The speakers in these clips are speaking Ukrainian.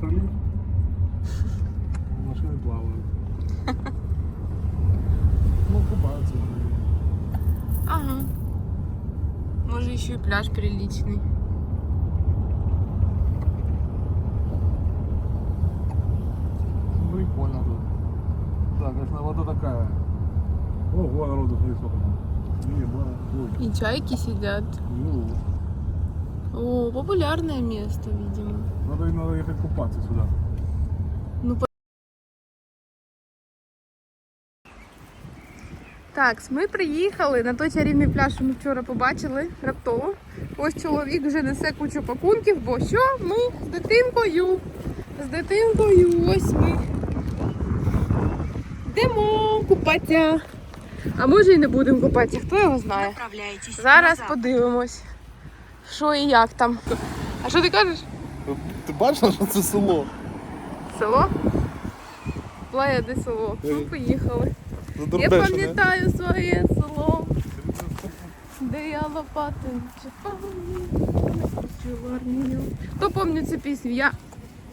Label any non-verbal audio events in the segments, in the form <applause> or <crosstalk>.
прилив. Машини плавають. Ну, купаються. Ага. Може, ще й пляж приличний. Прикольно тут. Да, конечно, вода такая. Ого, народу там. Не, было. И чайки сидят. ну, О, популярное место, видимо. надо, надо ехать купаться сюда. Ну, по... Так, ми приїхали на той чарівний пляж, що ми вчора побачили раптово. Ось чоловік вже несе кучу пакунків, бо що? Ми з дитинкою. З дитинкою ось ми. Йдемо купатися. А може і не будемо купатися, хто його знає. Зараз подивимось, що і як там. А що ти кажеш? Ти бачила, що це село? Село? Плая де село. Ми поїхали. Я пам'ятаю своє село, де я лопати армію. Хто пам'ятає цю пісню? Я.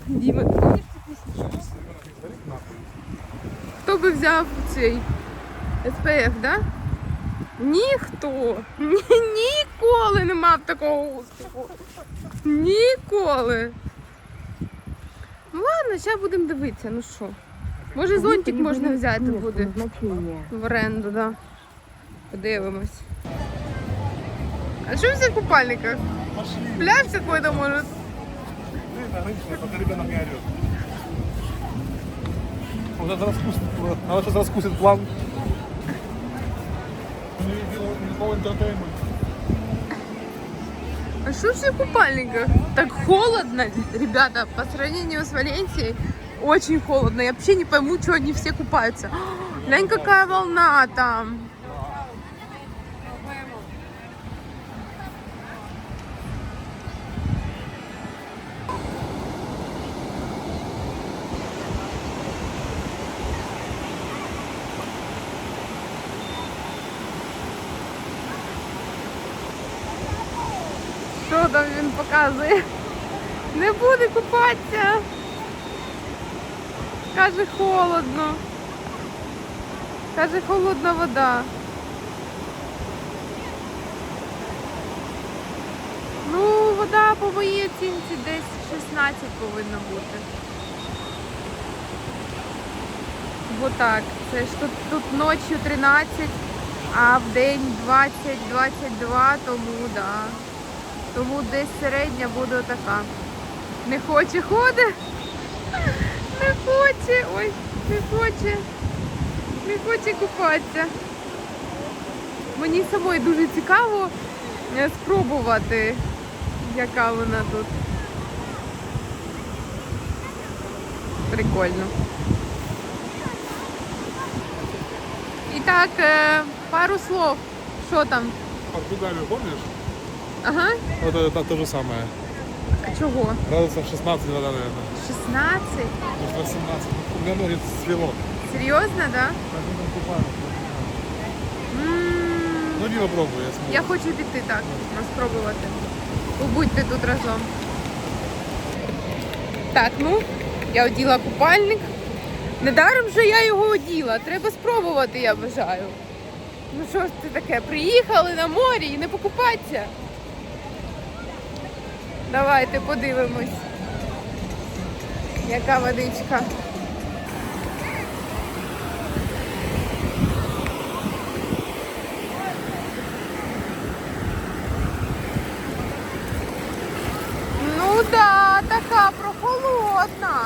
Діма, ти пам'ятаєш цю пісню? Хто би взяв цей СПФ, да? Ніхто. Ні, ніколи не мав такого успіху. Ніколи. Ну ладно, зараз будемо дивитися, ну що. Може зонтик можна взяти буде в оренду, да. Подивимось. А що в цих купальниках? Пляж какой-то может. Ты на рынке, пока ребенок не орет. Вот это раскусит, она сейчас раскусит план. Никакого entertainment. А что в цих купальниках? Так холодно, ребята, по сравнению с Валенсией, очень холодно. Я вообще не пойму, что они все купаются. Глянь, какая волна там. Показує? Не буде купатися. Каже, холодно. Каже, холодна вода. Ну, вода по моїй оцінці десь 16 повинна бути. Бо так, це ж тут, тут ночі 13, а в день 20-22, тому да. Тому десь середня буде така. Не хоче ходить. Не хоче. Ой, не хоче. Не хоче купатися. Мені самої дуже цікаво е, спробувати, яка вона тут. Прикольно. І так, е, пару слов. Що там? Португалию помнишь? Ага. Вот это то же самое. А чого? Градусов 16 вода, наверное. 16? Может 18. У меня ноги свело. Серйозно, да? Ну не попробуй, я смогу. Я хочу піти так, ну, спробувати. Побудьте тут разом. Так, ну, я оділа купальник. Недаром же я його оділа. Треба спробувати, я вважаю. Ну що ж це таке? Приїхали на морі і не покупатися. Давайте подивимось. Яка водичка. Ну да, така прохолодна.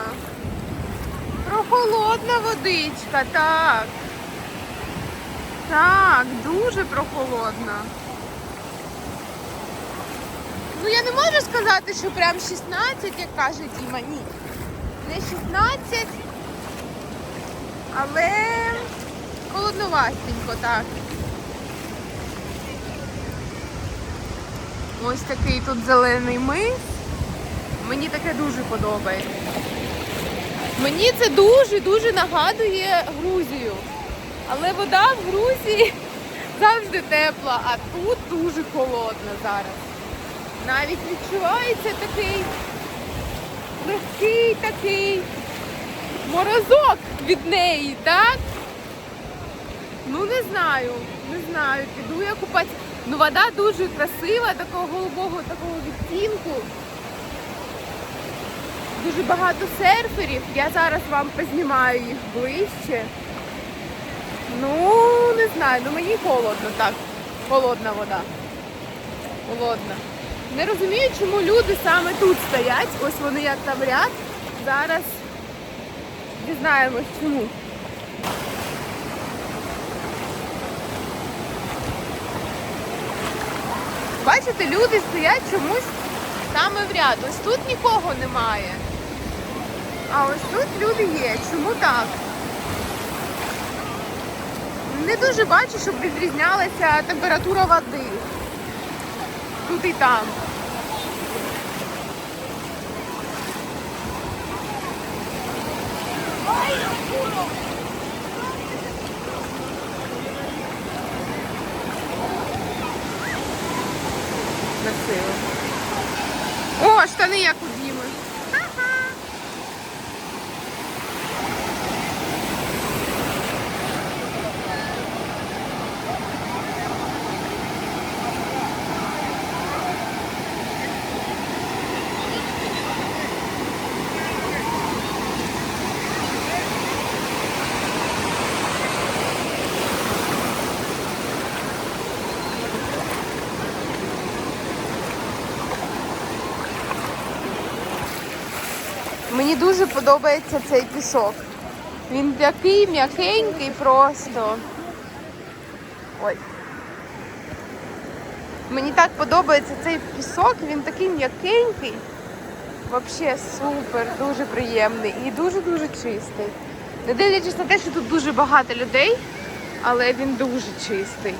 Прохолодна водичка, так. Так, дуже прохолодна. Ну я не можу сказати, що прям 16, як каже Діма, ні. Не 16, але холодновастенько, так. Ось такий тут зелений мис. Мені таке дуже подобається. Мені це дуже-дуже нагадує Грузію. Але вода в Грузії <laughs> завжди тепла, а тут дуже холодна зараз. Навіть відчувається такий легкий такий морозок від неї, так? Ну не знаю, не знаю. Піду я купатися. Ну вода дуже красива, такого голубого такого відтінку. Дуже багато серферів. Я зараз вам познімаю їх ближче. Ну, не знаю, ну мені холодно так. Холодна вода. Холодна. Не розумію, чому люди саме тут стоять. Ось вони як там ряд. Зараз дізнаємось чому. Бачите, люди стоять чомусь саме в ряд. Ось тут нікого немає. А ось тут люди є. Чому так? Не дуже бачу, щоб відрізнялася температура води. Тут і там. Красиво. О, штани як у Мені дуже подобається цей пісок. Він такий м'якенький просто. Ой. Мені так подобається цей пісок, він такий м'якенький. Взагалі супер, дуже приємний і дуже-дуже чистий. Не дивлячись на те, що тут дуже багато людей, але він дуже чистий.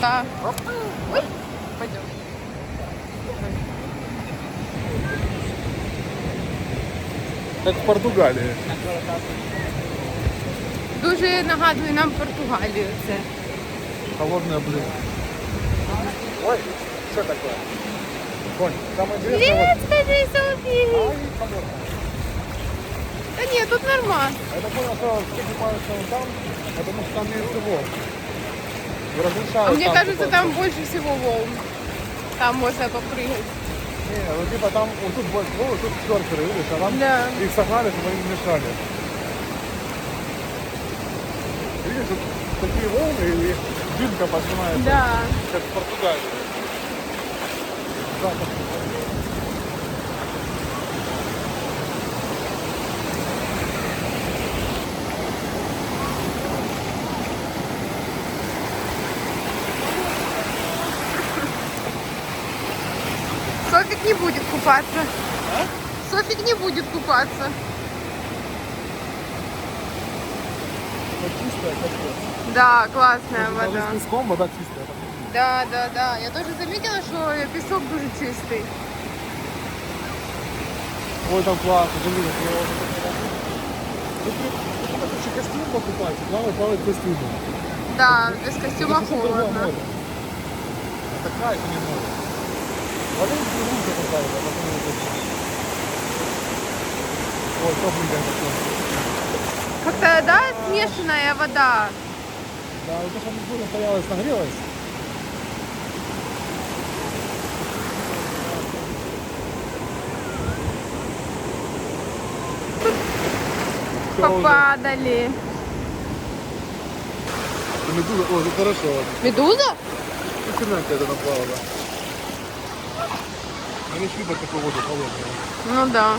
Да. Ой, пойдем. Как в Португалии. Дуже нагадує нам Португалію це. Холодное блюдо. Ой, что такое? Конь, интересное, Привіт, скажи, вот, Ай, холодно. Тут нормально. Я так понял, что все купаются вон там, потому что там меньше волн. Разрешают А мне там кажется, купаться. там больше всего волн. Там можно попрыгать. Не, ну типа там, вот тут больше волн, тут серферы, видишь, а там Да. их согнали, чтобы они не мешали. Видишь, вот такие волны и дымка поднимается, Да. как в Португалии. Запах. Софик купаться. Софик не будет купаться. Чистая, Да, классная Даже вода. с песком вода чистая. Да, да, да. Я тоже заметила, что песок дуже чистый. Ой, там классно, блин, Тут короче, костюм покупать, главное плавать в костюме. Да, без костюма холодно. Это кайф, а не море. Поставили, а не. Ой. Как-то, да, смешанная вода. Да, вот то, что будем стоялась, нагрелась. Попадали. Медуза, о, это хорошо. Медуза? Хренанка это наплавала. Я не любят такую воду холодную. Ну да.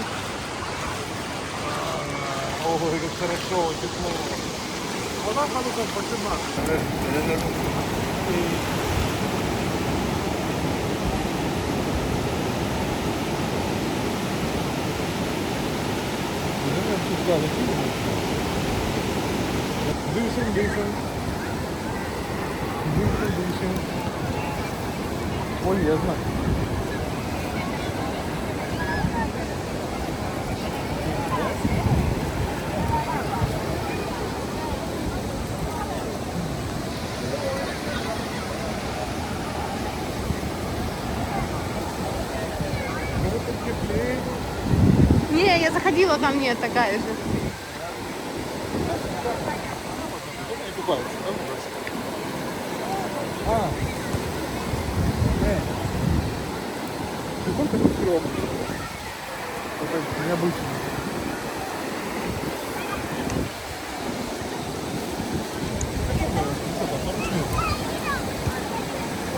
Ой, как хорошо, тепло. Вода градусов 18. Дышим, дышим. Дышим, дышим. Полезно. что там нет, такая же. А. Сколько тут необычно.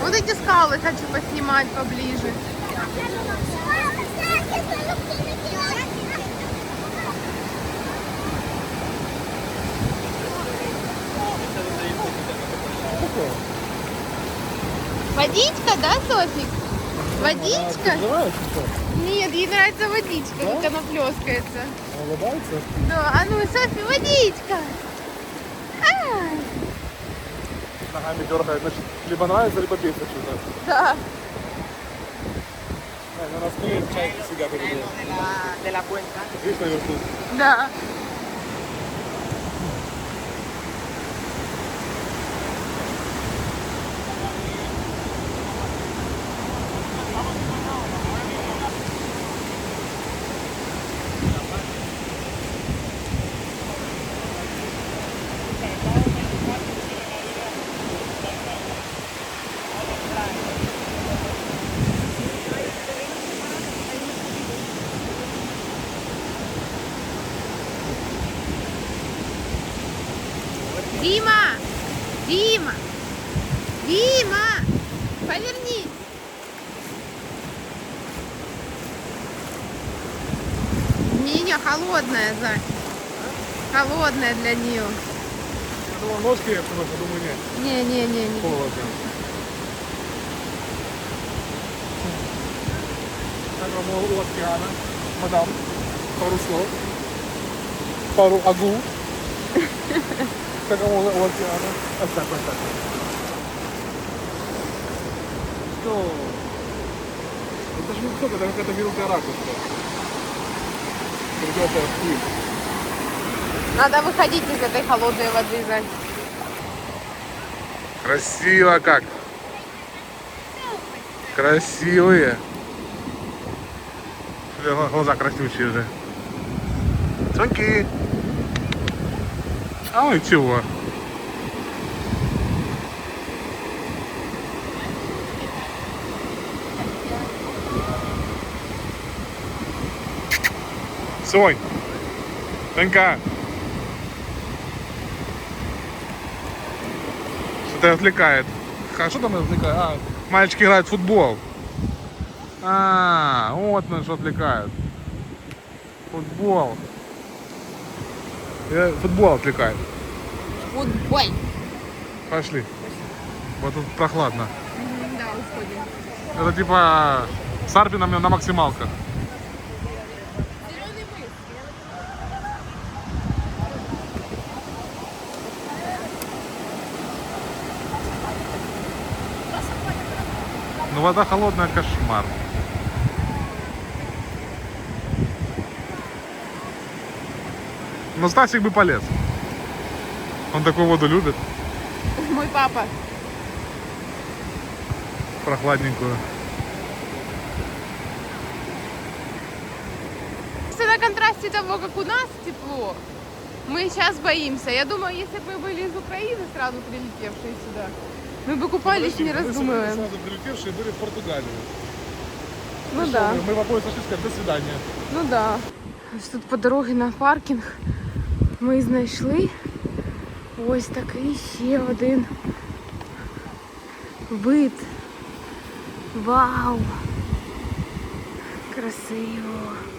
Вот эти скалы хочу поснимать поближе. Водичка, да, Софик? Водичка? Нет, ей нравится водичка, Да? как она плескается. Она улыбается? Да, а ну, Софи, водичка. А, Ногами дергает. Значит, либо нравится, либо бесит что-то. да. А, на нас клеит вот это вот. Видишь наверху? Да. Дима! Дима! Дима! Повернись! Не-не, холодная, Зай. Холодная для нее. Я думал, ножки, я думаю, нет. Не-не-не. Холодно. Как вам у океана? Мадам, пару слов. Пару агу. <laughs> Вам у океана? Вот так, вот так. Что? Это же не высоко, это какая-то мелкая ракушка. Ребята, пыль. Надо выходить из этой холодной воды, Зай. Красиво как. Красивые. Глаза красивые уже. Соньки. А ну чего? Сонь. Сонька. Что-то отвлекает. Что там отвлекает? А, мальчики играют в футбол. А, вот на что отвлекают. Футбол. Э, Футбол отвлекает. Футбол. Пошли. Вот тут прохладно. Да, уходим. Это типа с Арпином на максималках. Ну вода холодная, кошмар. Но Стасик бы полез. Он такую воду любит, Мой папа. прохладненькую. Все на контрасте того, как у нас тепло, мы сейчас боимся. Я думаю, если бы мы были из Украины, сразу прилетевшие сюда, мы бы купались, не раздумывая. сразу прилетевшие были в Португалию. Ну Что да. мы, мы в обои сказали, до свидания. Ну да. Ось тут по дорозі на паркінг ми знайшли ось такий ще один вид. Вау! Красиво!